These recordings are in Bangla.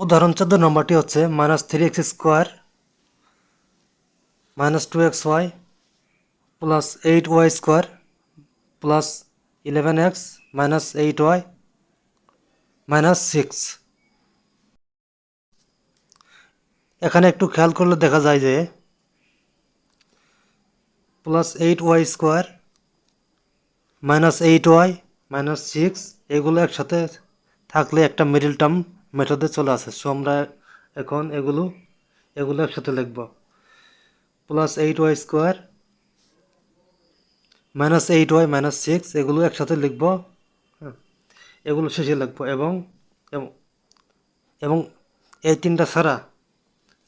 উদাহরণ চোদ্দ নম্বরটি হচ্ছে minus three x square minus two x y plus eight y square plus eleven x minus eight y minus six এখানে একটু খেয়াল করলে দেখা যায় যে plus eight y square minus eight y minus six এগুলো একসাথে থাকলে একটা মিডিল টার্ম মেথডে চলে আসে। সো আমরা এখন এগুলো এগুলো একসাথে লিখব। Plus eight y square minus eight y minus six এগুলো একসাথে লিখব। হ্যাঁ এগুলো শেষে লিখব এবং, এবং- এই তিনটা ছাড়া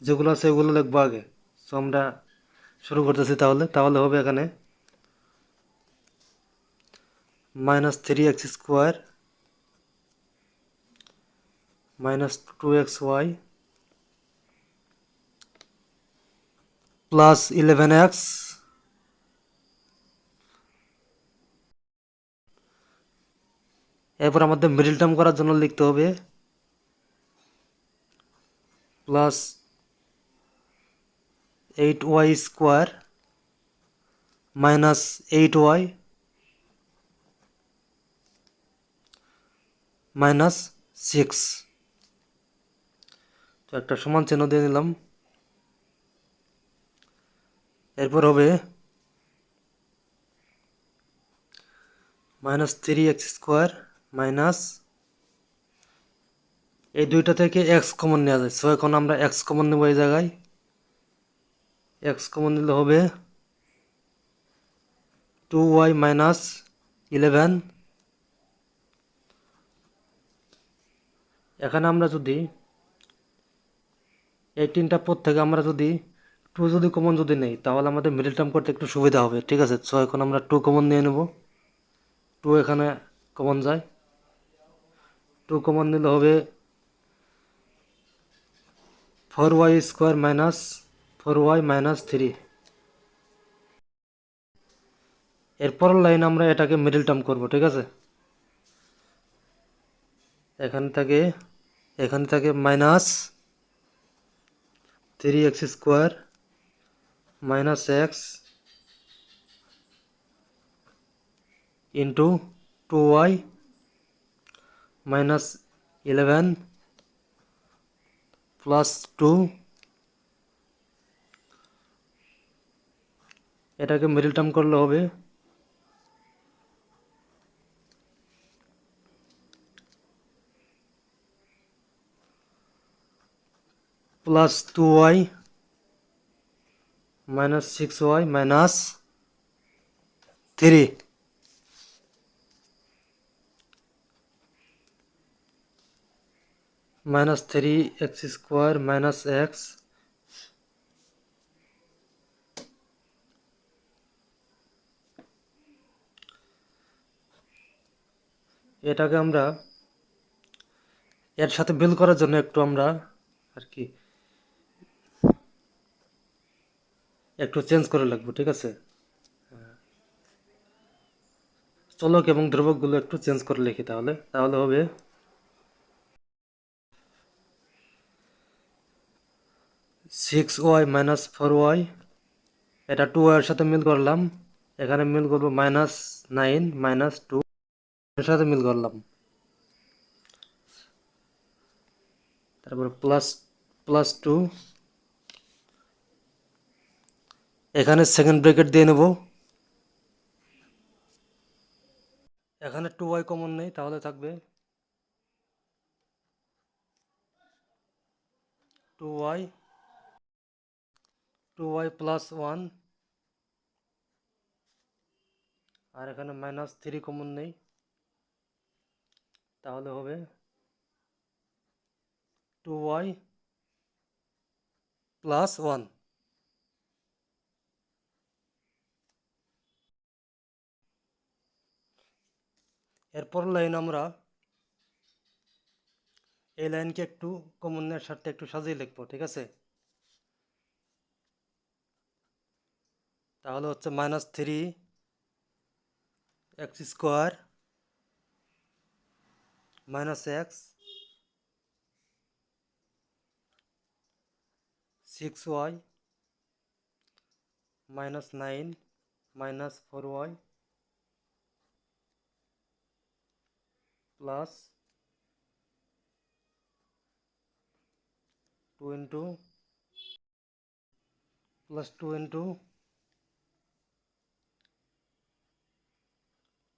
যেগুলো আছে এগুলো লিখব আগে। সো আমরা শুরু করতেছি তাহলে তাহলে হবে এখানে minus three x square minus two x y plus eleven x এরপর আমাদের মিডিল টার্ম করার জন্য লিখতে হবে plus eight y square minus eight y minus six তো একটা সমান চিহ্ন দিয়ে নিলাম। এরপর হবে minus three x square minus এই দুইটা থেকে এক্স কমন নেওয়া যায়। সো এখন আমরা এক্স কমন নেব এই জায়গায়। এক্স কমন নিলে হবে টু ওয়াই মাইনাস ইলেভেন। এখানে আমরা যদি এই তিনটা পদ থেকে আমরা যদি টু যদি কমন যদি নেই, তাহলে আমাদের মিডল টার্ম করতে একটু সুবিধা হবে, ঠিক আছে? সো এখন আমরা টু কমন নিয়ে নেব। টু এখানে কমন যায়। টু কমন নিলে হবে four y square minus four y minus three এরপর লাইন আমরা এটাকে মিডল টার্ম করব, ঠিক আছে? এখান থেকে এখান থেকে minus three x square minus x into two y minus eleven plus two এটাকে মিডল টার্ম করলে হবে plus two y minus six y minus three minus three x square minus x এটাকে আমরা এর সাথে বিল করার জন্য একটু আমরা আর কি একটু চেঞ্জ করে লাগবো, ঠিক আছে? চলক এবং ধ্রুবকগুলো একটু চেঞ্জ করে লিখি তাহলে তাহলে হবে। Six y minus four y এটা টু ওয়াইয়ের সাথে মিল করলাম। এখানে মিল করব মাইনাস নাইন মাইনাস টু এর সাথে মিল করলাম। তারপর প্লাস প্লাস টু এখানে সেকেন্ড ব্রেকেট দিয়ে নেব। এখানে টু ওয়াই কমন নেই, তাহলে থাকবে two y two y plus one আর এখানে মাইনাস থ্রি কমন নেই, তাহলে হবে টু ওয়াই প্লাস ওয়ান এরপর লাইন আমরা এই লাইনকে একটু কমনের সাথে একটু সাজিয়ে লিখব, ঠিক আছে? তাহলে হচ্ছে minus three x square minus x six y minus nine minus four y plus two into plus two into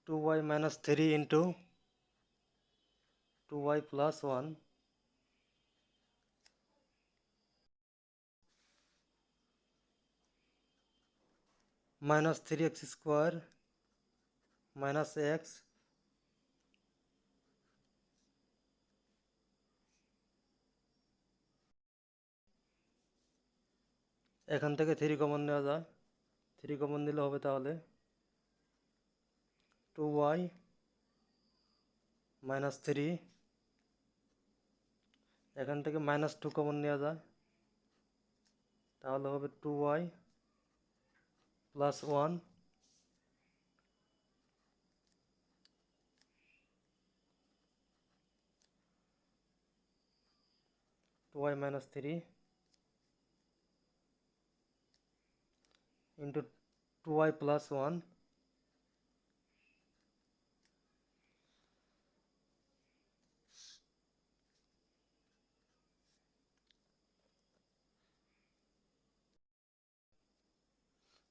two y minus three into two y plus one minus three x square minus এখান থেকে থ্রি কমন নেওয়া যায়। থ্রি কমন নিলে হবে তাহলে টু ওয়াই মাইনাস থ্রি এখান থেকে মাইনাস টু কমন নেওয়া যায়। তাহলে হবে two y plus one two y minus three into 2y plus 1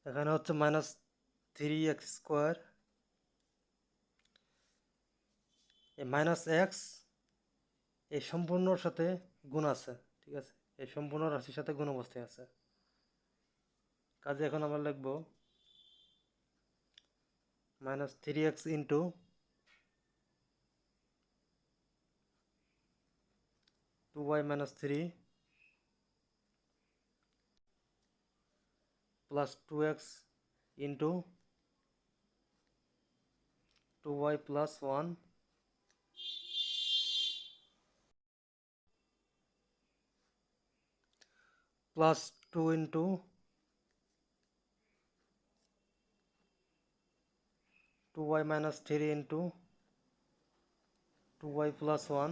এখানে হচ্ছে মাইনাস থ্রি এক্স স্কোয়ার এই মাইনাস এক্স এই সম্পূর্ণর সাথে গুণ আছে, ঠিক আছে? এই সম্পূর্ণ রাশির সাথে গুণ অবস্থায় আছে। কাজে এখন আমরা লিখব minus three x into two y minus three plus two x into two y plus one plus two into two y minus three into two y plus one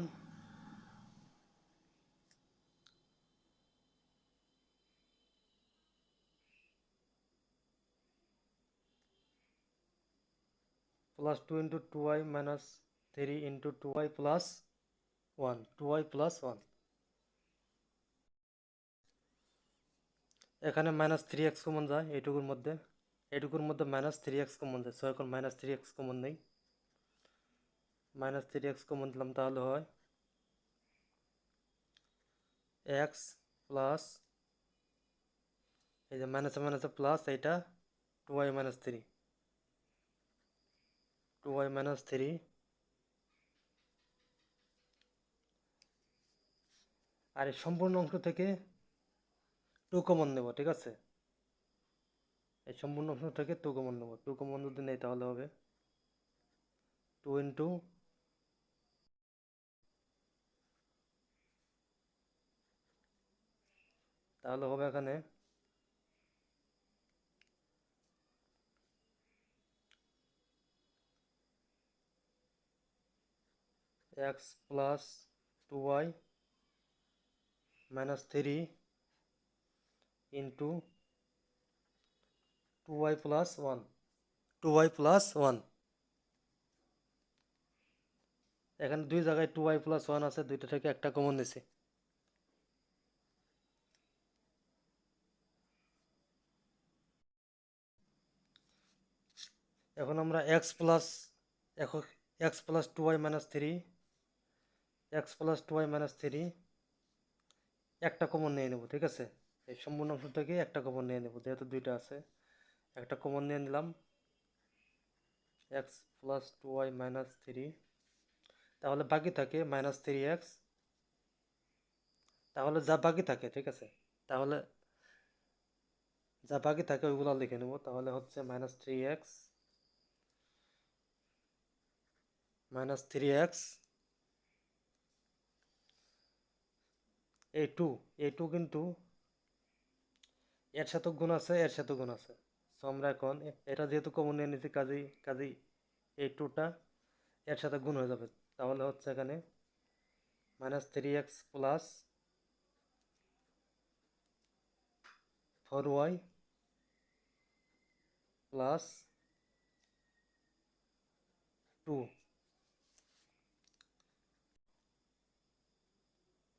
two y minus three into two y plus one two y plus one এখানে মাইনাস থ্রি এক্স কমন যায়, এইটুকুর মধ্যে। এইটুকুর মধ্যে মাইনাস থ্রি এক্স কমন যায় সো এখন মাইনাস থ্রি এক্স কমন নেই। মাইনাস থ্রি এক্স কমন দিলাম তাহলে হয় এক্স প্লাস এই যে মাইনাসে মাইনাসে প্লাস এইটা two y minus three two y minus three আর এই সম্পূর্ণ অংশ থেকে টু কমন নেব, ঠিক আছে? এই সম্পূর্ণ অংশ থেকে টু কমন নেব। টু কমন যদি নেই তাহলে হবে টু ইন্টু তাহলে হবে এখানে x plus two y minus three into two y plus one two y plus one এখানে দুই জায়গায় টু ওয়াই প্লাস ওয়ান আছে, দুইটা থেকে একটা কমন নিছি। এখন আমরা x plus x plus two y minus three x plus two y minus three একটা কমন নিয়ে নেব, ঠিক আছে? এই সম্পূর্ণ অংশ থেকে একটা কমন নিয়ে নেব, যেহেতু দুইটা আছে। একটা কমন নিয়ে নিলাম। X plus two y minus three তাহলে বাকি থাকে মাইনাস থ্রি এক্স তাহলে যা বাকি থাকে, ঠিক আছে? তাহলে যা বাকি থাকে ওইগুলো লিখে নেব। তাহলে হচ্ছে minus three x minus three x এই টু এই টু কিন্তু এর সাথে গুণ আছে, এর সাথে গুণ আছে। সো আমরা এখন এটা যেহেতু কমন নিয়ে নিয়েছি কাজেই কাজেই এই টুটা এর সাথে গুণ হয়ে যাবে। তাহলে হচ্ছে এখানে minus three x plus four y plus two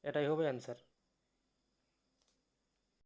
এটাই হবে অ্যান্সার